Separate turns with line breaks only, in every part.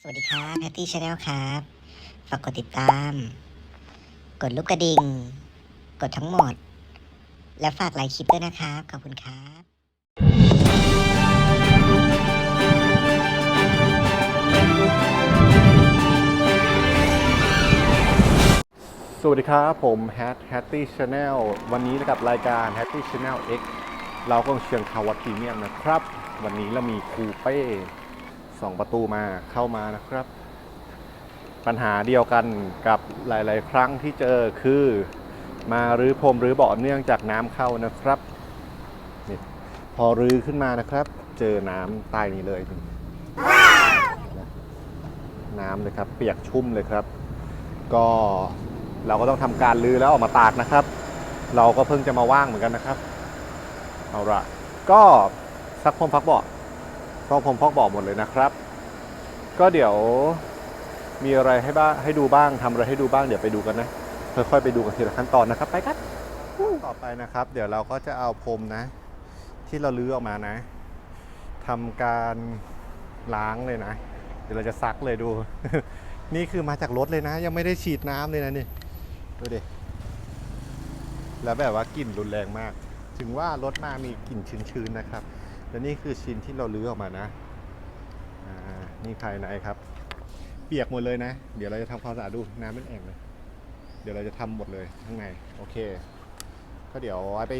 สวัสดีครับแพตตี้ชาแนลครับ ฝากกดติดตาม กดลูกกระดิ่ง กดทั้งหมด และฝากไลค์คลิปด้วยนะครับ ขอบคุณครับ
สวัสดีครับผม Hat Hatty Channel วันนี้นะครับรายการ Hatty Channel X เราก็เชียงคาวัตพรีเมียมนะครับ วันนี้เรามีคูเป้ สองประตูมาเข้ามานะครับ ปัญหาเดียวกันกับหลาย ๆ ครั้งที่เจอคือมารื้อพรมรื้อเบาะเนื่องจากน้ำเข้านะครับนี่พอรื้อขึ้นมานะครับ เจอน้ำใต้นี้เลย น้ำเลยครับ เปียกชุ่มเลยครับ ก็เราก็ต้องทำการรื้อแล้วออกมาตากนะครับ เราก็เพิ่งจะมาว่างเหมือนกันนะครับเอาละก็ซักพรมพักเบาะ ซอกพรมพอกบาะหมดเลยนะครับ ก็เดี๋ยวมีอะไรให้บ้างให้ดูบ้างทำอะไรให้ดูบ้างเดี๋ยวไปดูกันนะค่อยๆไปดูกันทีละขั้นตอนนะครับไปกันต่อไปนะครับ เดี๋ยวเราก็จะเอาพรมนะ ที่เราลื้อออกมานะทำการล้างเลยนะ เดี๋ยวเราจะซักเลยดู นี่คือมาจากรถเลยนะ ยังไม่ได้ฉีดน้ำเลยนะนี่ดูดิแล้วแบบว่ากลิ่นรุนแรงมาก ถึงว่ารถมามีกลิ่นชื้นๆนะครับ และนี่คือชิ้นที่เราลื้อออกมานะอ่านี่ภายในครับ เปียกหมดเลยนะ เดี๋ยวเราจะทำความสะอาดดูน้ำเป็นแอ่งเลยเดี๋ยวเราจะทำหมดเลยข้างในโอเค ก็เดี๋ยวไว้ไป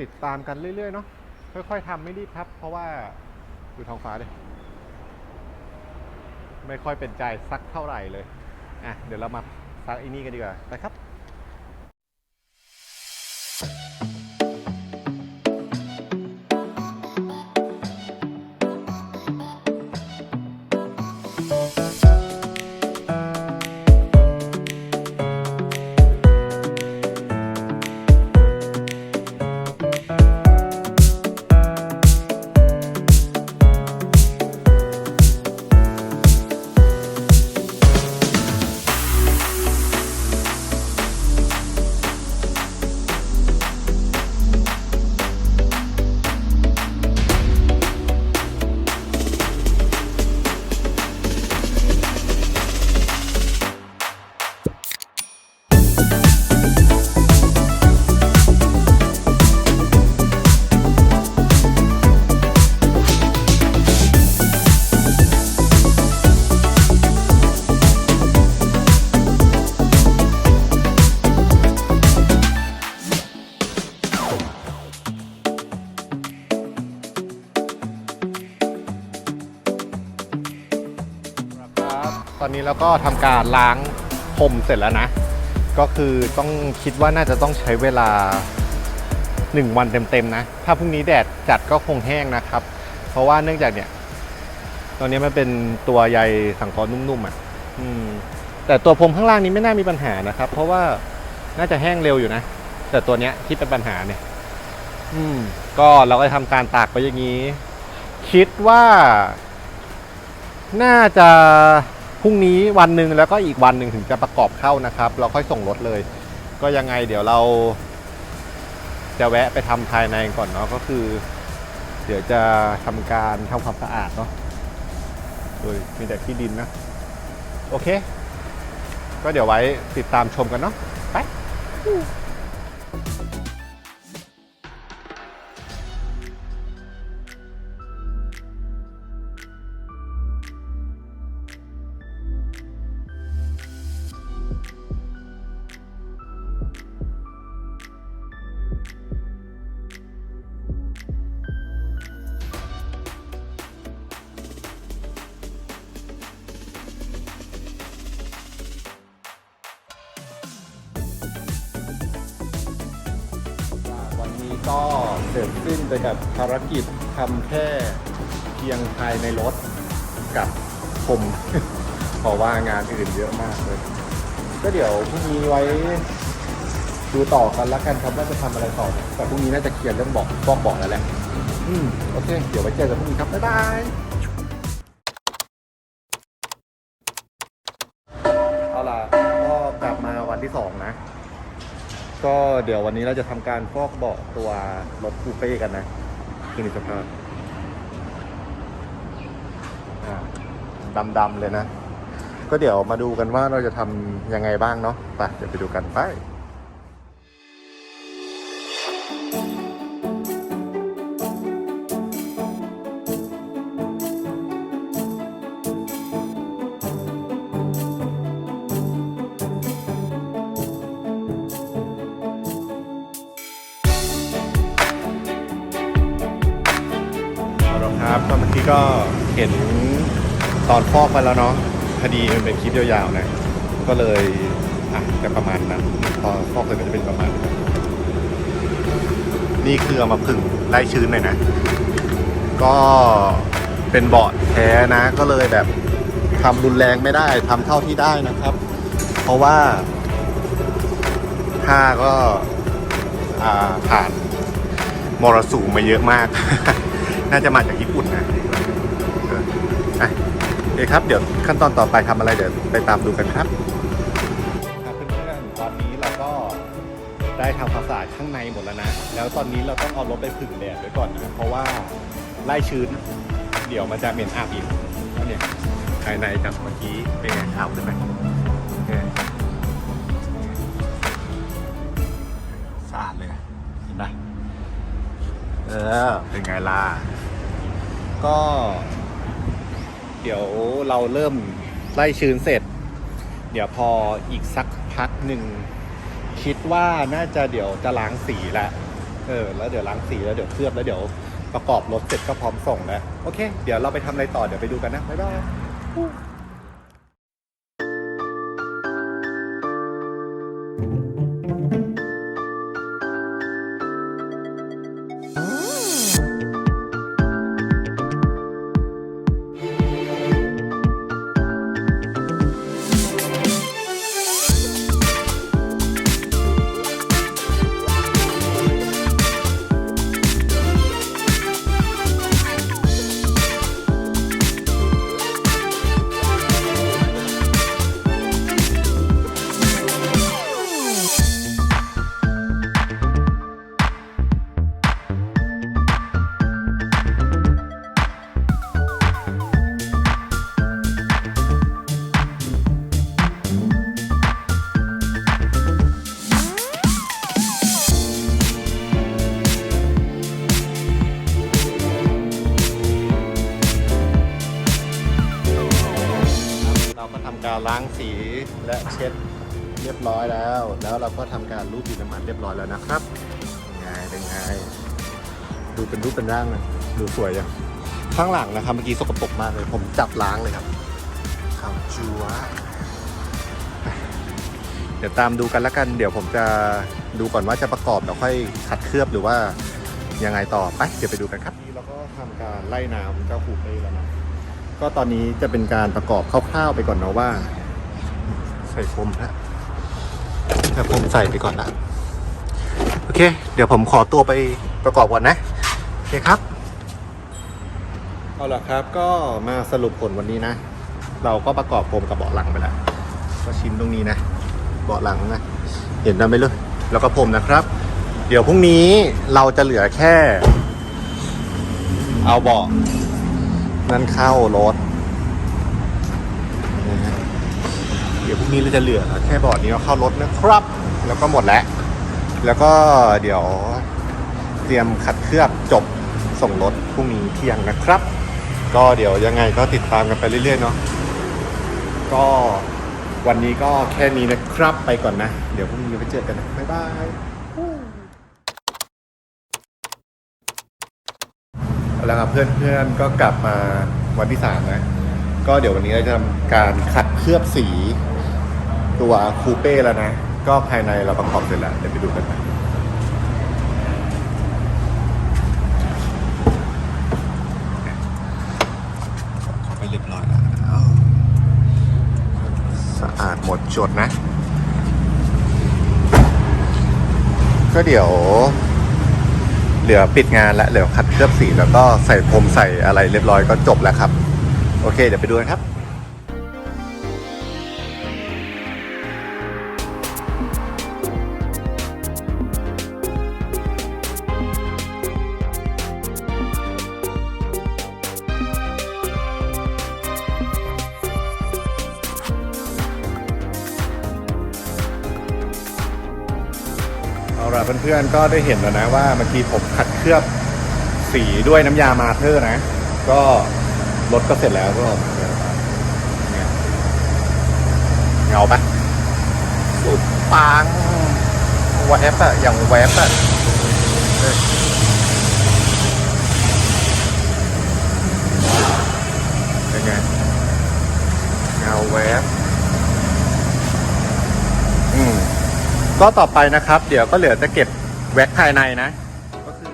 ติดตามกันเรื่อยๆเนาะค่อยๆทำไม่รีบครับ เพราะว่าดูท้องฟ้าดิไม่ค่อยเป็นใจสักเท่าไหร่เลยอะเดี๋ยวเรามาซักไอ้นี่กันดีกว่าไปครับ ตอนนี้เราก็ทำการล้างพรมเสร็จแล้วนะ ก็คือต้องคิดว่าน่าจะต้องใช้เวลา 1 วันเต็มๆนะ ถ้าพรุ่งนี้แดดจัดก็คงแห้งนะครับ เพราะว่าเนื่องจากเนี่ย ตอนนี้มันเป็นตัวใยสังเคราะห์นุ่มๆอะอืมแต่ตัวพรมข้างล่างนี้ไม่น่ามีปัญหานะครับ เพราะว่าน่าจะแห้งเร็วอยู่นะ แต่ตัวเนี้ยที่เป็นปัญหาเนี่ย อืม ก็เราก็จะทำการตากไปอย่างนี้ คิดว่า น่าจะ พรุ่งนี้วันหนึ่งแล้วก็อีกวันหนึ่งถึงจะประกอบเข้านะครับ เราค่อยส่งรถเลย ก็ยังไงเดี๋ยวเรา จะแวะไปทำภายในก่อนเนาะก็คือ เดี๋ยวจะทำการทำความสะอาดเนาะโดยมีแต่ที่ดินนะ โอเค ก็เดี๋ยวไว้ติดตามชมกันเนาะไป ก็เสร็จสิ้นไปกับภารกิจทำแค่เพียงภายในรถกับผม เพราะว่างานอื่นเยอะมากเลย ก็เดี๋ยวพรุ่งนี้ไว้ดูต่อกันล้วกันครับว่าจะทำอะไรต่อ แต่พรุ่งนี้น่าจะเคลียร์เรื่องบอกบอกบอกแล้วแหละอืมโอเค เดี๋ยวไว้เจอกันพรุ่งนี้ครับ บ๊ายบายเอาล่ะก็กลับมาวันที่สองนะ ก็เดี๋ยววันนี้เราจะทำการฟอกเบาะตัวรถคูเป้กันนะคือในสภาพอ่าดำๆเลยนะ ก็เดี๋ยวมาดูกันว่าเราจะทำยังไงบ้างเนาะไปเดี๋ยวไปดูกันไป ครับก็เมื่อกี้ก็เห็นตอนฟอกไปแล้วเนาะพอดีมันเป็นคลิปยาวๆนะ ก็เลยอะจะประมาณนั้นพอฟอกเสร็จก็จะเป็นประมาณนั้นนี่คือเอามาผึ่งไล่ชื้นหน่อยนะ ก็เป็นเบาะแท้นะ ก็เลยแบบทำรุนแรงไม่ได้ทำเท่าที่ได้นะครับ เพราะว่าผ้าก็อ่าผ่านมรสุมมาเยอะมาก น่าจะมาจากญี่ปุ่นนะ ออะโอเคครับ เดี๋ยวขั้นตอนต่อไปทำอะไรเดี๋ยวไปตามดูกันครับครับเพื่อนๆตอนนี้เราก็ได้ทำความสะอาดข้างในหมดแล้วนะ แล้วตอนนี้เราต้องเอารถไปผึ่งแดดไว้ก่อนนะเพราะว่าไล่ชื้น เดี๋ยวมันจะเหม็นอับอีกแล้วเนี่ยภายในจากเมื่อกี้เป็นไงขาวขึ้นไหมโอเคสะอาดเลยเห็นไหมเออเป็นไงล่ะก็เดี๋ยวเราเริ่มไล่ชื้นเสร็จ เดี๋ยวพออีกสักพักหนึ่ง คิดว่าน่าจะเดี๋ยวจะล้างสีแหละเออแล้วเดี๋ยวล้างสีแล้วเดี๋ยวเคลือบแล้วเดี๋ยวประกอบรถเสร็จก็พร้อมส่งแล้ว โอเค เดี๋ยวเราไปทำอะไรต่อเดี๋ยวไปดูกันนะ บ๊ายบาย การล้างสีและเช็ดเรียบร้อยแล้ว แล้วเราก็ทำการรูปดินน้ำมันเรียบร้อยแล้วนะครับเป็นไงเป็นไงดูเป็นรูปเป็นร่างนะดูสวยยังข้างหลังนะครับเมื่อกี้สกปรกมากเลย ผมจับล้างเลยครับขาวจัวเดี๋ยวตามดูกันแล้วกัน เดี๋ยวผมจะดูก่อนว่าจะประกอบแล้วค่อยขัดเคลือบหรือว่ายังไงต่อไป เดี๋ยวไปดูกันครับนี่เราก็ทำการไล่น้ำเจ้าคูเป้แล้วนะ ก็ตอนนี้จะเป็นการประกอบคร่าวๆไปก่อนเนาะว่า ใส่พรมนะแต่ผมใส่ไปก่อนนะโอเค เดี๋ยวผมขอตัวไปประกอบก่อนนะโอเคครับเอาละครับก็มาสรุปผลวันนี้นะ เราก็ประกอบพรมกับเบาะหลังไปแล้วก็ชิ้นตรงนี้นะ เบาะหลังนะเห็นได้ไหมเลยแล้วก็พรมนะครับ เดี๋ยวพรุ่งนี้เราจะเหลือแค่ เอาเบาะ นั่นเข้ารถเดี๋ยวพรุ่งนี้เราจะเหลือแค่บอร์ดนี้เอาเข้ารถนะครับ แล้วก็หมดแล้ว แล้วก็เดี๋ยวเตรียมขัดเคลือบจบส่งรถพรุ่งนี้เที่ยงนะครับ ก็เดี๋ยวยังไงก็ติดตามกันไปเรื่อยๆเนาะก็วันนี้ก็แค่นี้นะครับไปก่อนนะ เดี๋ยวพรุ่งนี้ไปเจอกันนะบ๊ายบาย เอาละครับเพื่อนๆก็กลับมาวันที่สามนะ ก็เดี๋ยววันนี้เราจะทำการขัดเคลือบสี ตัวคูเป้แล้วนะ ก็ภายในเราประกอบเสร็จแล้ว เดี๋ยวไปดูกันนะไปเรียบร้อยแล้วสะอาดหมดจดนะ ก็เดี๋ยว เหลือปิดงานแล้วเหลือคัดเคลือบสีแล้วก็ใส่พรมใส่อะไรเรียบร้อยก็จบแล้วครับ โอเค เดี๋ยวไปดูกันครับ ละเพื่อนๆก็ได้เห็นแล้วนะว่าเมื่อกี้ผมขัดเคลือบสีด้วยน้ำยามาเธอร์นะ ก็รถก็เสร็จแล้วก็เนี่ยเงาปะสุดปังแวบอะอย่างแวบอะเฮ้ยเป็นไงเงาแวบ อืม ก็ต่อไปนะครับ เดี๋ยวก็เหลือจะเก็บแว็กภายในนะก็คือ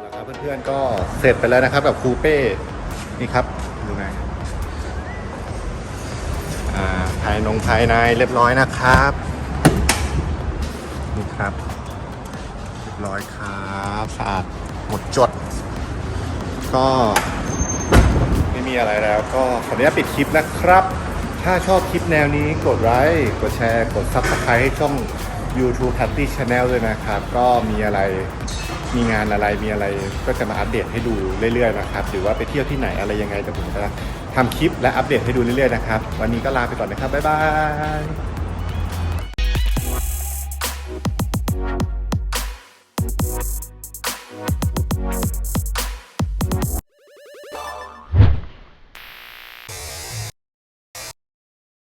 แล้วครับเพื่อนๆก็เสร็จไปแล้วนะครับกับคูเป้นี่ครับดูไงอ่าภายนงภายในเรียบร้อยนะครับ นี่ครับเรียบร้อยครับสะอาดหมดจด ก็ไม่มีอะไรแล้ว ก็ขออนุญาตปิดคลิปนะครับ ถ้าชอบคลิปแนวนี้กดไลค์กดแชร์ กด Subscribe ให้ช่อง YouTube Happy Channel ด้วยนะครับ ก็มีอะไรมีงานอะไรมีอะไรก็จะมาอัปเดตให้ดูเรื่อยๆนะครับ หรือว่าไปเที่ยวที่ไหนอะไรยังไงแต่ผมจะทำคลิปและอัปเดตให้ดูเรื่อยๆนะครับ วันนี้ก็ลาไปก่อนนะครับ บ๊ายบาย